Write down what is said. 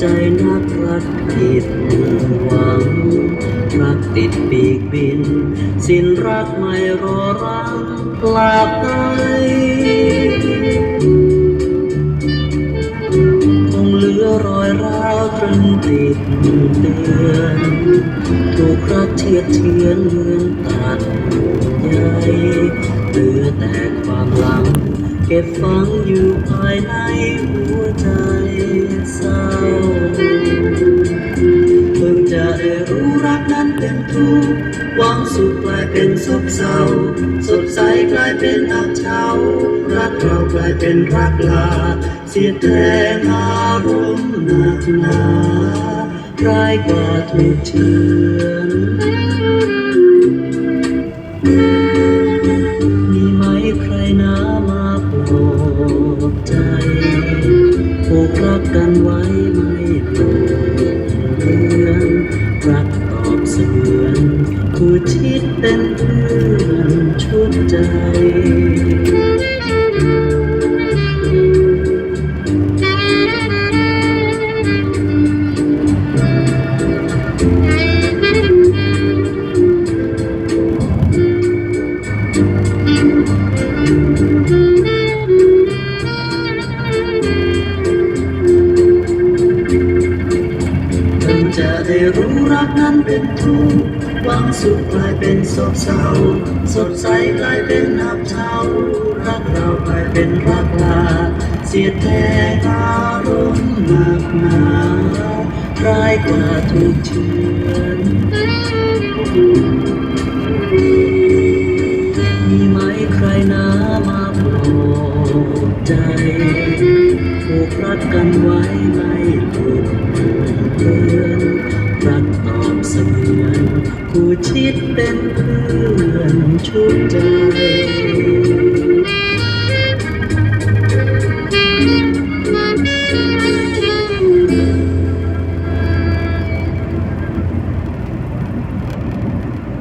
ใจนักรักผิดหวัง รักติดปีกบิน สิ้นรักไม่รอรังกลับไป รอยร้าวตรึงติดเตือนถูกรักเทียดเทียนเหมือนตัดใยเหลือแต่ความหลัง เก็บฝังอยู่ภายในหัวใจเศร้าเพิ่งจะได้รู้รักนั้นเป็นทุกข์หวังสุขกลายเป็นซบเศร้าสดใสกลายเป็นอับเฉา รักเรากลายเป็นรักลา เสียแทนอารมณ์หนักหนาร้ายกว่าทุกเชือนมีไหมใครนะมาปลอบใจผูกรักกันไว้ไม่ปลดเลือนรักตอบเสือนคู่ชิดเป็นเพื่อนชุดใจ ได้รู้รักนั้นเป็นทุกข์วางสุขกลายเป็นโศกเศร้า สดใสกลายเป็นน้ำเช้า รักเรากลายเป็นรักลา เสียแท้อารมณ์มากนายร้ายกว่าทุกเชือนมีไหมใครนะมาปลอบใจผูกรักกันไว้ไม่หลุดเลือ เป็นเพื่อนชุดใจ